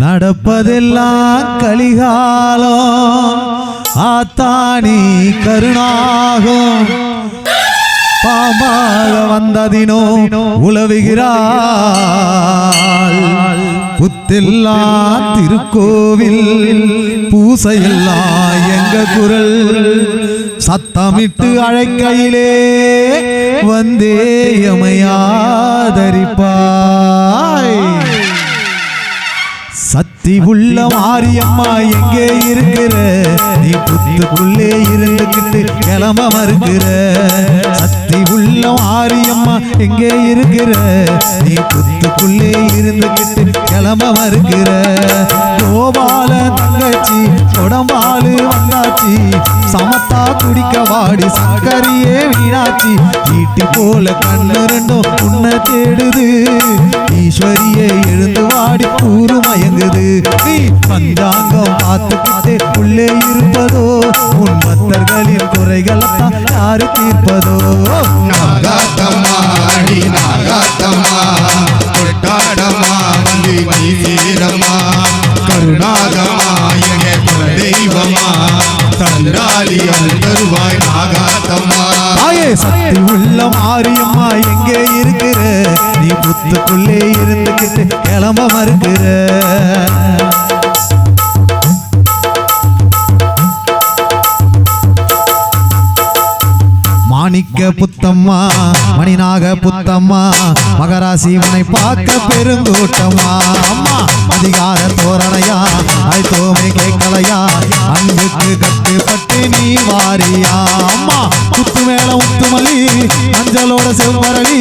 நடப்பதெல்லாம் கலிகாலம். ஆத்தானி கருணாகும். பாம்பாக வந்ததினோ உழவுகிறாள் புத்தெல்லாம் திருக்கோவில் பூசையெல்லாம் எங்க குரல். சத்தமிட்டு அழைக்கையிலே வந்தே எமையாதரிப்பாய் சக்தி உள்ள மாரியம்மா எங்கே இருக்கிற? நீ புத்துக்குள்ளே இருந்துகிட்டு கிளம்ப மறுக்கிற. சக்தி உள்ள மாரியம்மா எங்கே இருக்கிற? நீ புத்துக்குள்ளே இருந்துகிட்டு கிளம்ப மறுக்கிற. கோபால தங்கச்சி உடம்பாலு வந்தாச்சி சமத்தா குடிக்க வாடி சக்கரியே வீணாச்சி. ஈட்டி போல கண்ணு ரெண்டும் உன்னை தேடுது. ஈஸ்வரியே எழுந்து வாடி கூறு மயங்குது. நீ பஞ்சாங்கம் பார்த்துக்கிட்டே உள்ளே இருப்பதோ உன் பக்தர்களின் குறைகளைத்தான் யாரு தீர்ப்பதோ நாகாத்தம்மா அடி குலதெய்வமா தந்தாளி தருவாய் நாகாத்தம்மா ஆயே சக்தி உள்ள மாரியம்மா எங்கே இருக்கிற? நீ புத்துக்குள்ளே இருந்துக்கிட்டு கிளம்ப மறுக்கிற. மாணிக்க புத்தம்மா மணிநாக புத்தம்மா மகராசி உன்னை பார்க்க பெருங்கூட்டம்மா அம்மா அதிகார தோரணையா அது கேட்கலையா? அன்புக்கு கட்டுப்பட்டு நீ வாரியா? அம்மா குத்து மேல முத்துமல்லி அஞ்சலோட செவ்வரளி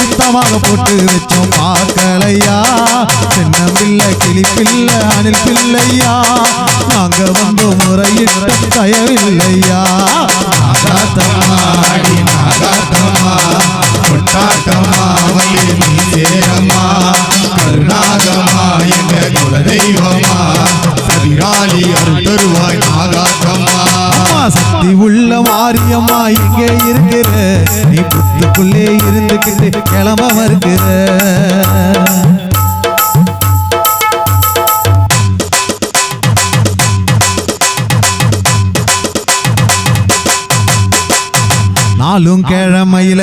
சுத்தமாக போட்டு வச்சோம் பார்க்கலையா சின்ன பிள்ளை கிளி அணில் பிள்ளையா நாங்க வந்து முறையிட்ட தயவில்லையா கருணாகமா எங்க குலதெய்வமா சதிராளி அருள் நீ உள்ள மாரியம்மா இங்கே இருக்கிற. நீ புத்துக்குள்ளே இருந்துக்கிட்டு கிளம்ப மறுக்கிற. நாளும் கிழமையில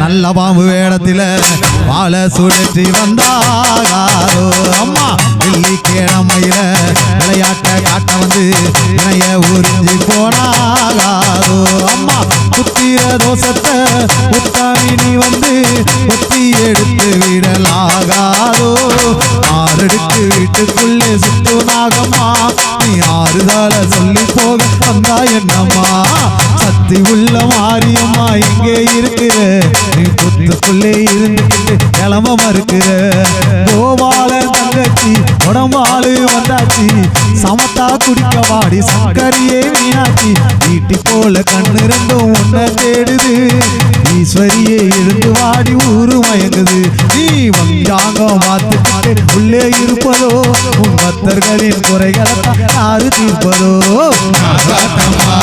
நல்ல பாம்பு வேடத்தில வாழை சுழற்றி வந்தாகாரோ அம்மா வெள்ளி கிழமையில விளையாட்ட காட்ட வந்து இணைய உறிஞ்சி போனாகாரோ அம்மா புத்திர தோசத்தை புத்தாமி நீ வந்து புத்தி எடுத்து விடலாகாதோ? ஆறெடுத்து வீட்டுக்குள்ளே சுத்து நாகம்மா. நீ ஆறுதால சொல்லி போக வந்தா என்னம்மா? சக்தி உள்ள மாரியம்மா எங்கே இருக்கிற. நீ புத்துக்குள்ளே இருந்து கிளம்ப மறுக்கிற. கோபால தங்கச்சி உடம்பாளு வந்தாச்சு. சமத்தா குடிக்க வாடி சங்கரியே மீனாட்சி வீட்டு போல கண்ணு ரெண்டும் ஒன்ன தேடுது. ஈஸ்வரியே எழுந்து வாடி ஊரு மயங்குது. நீ வந்தாங்க மாத்து உள்ளே இருப்பதோ? உன் பக்தர்களின் குறைகளை யாரு தீர்ப்பதோ? நாகாத்தம்மா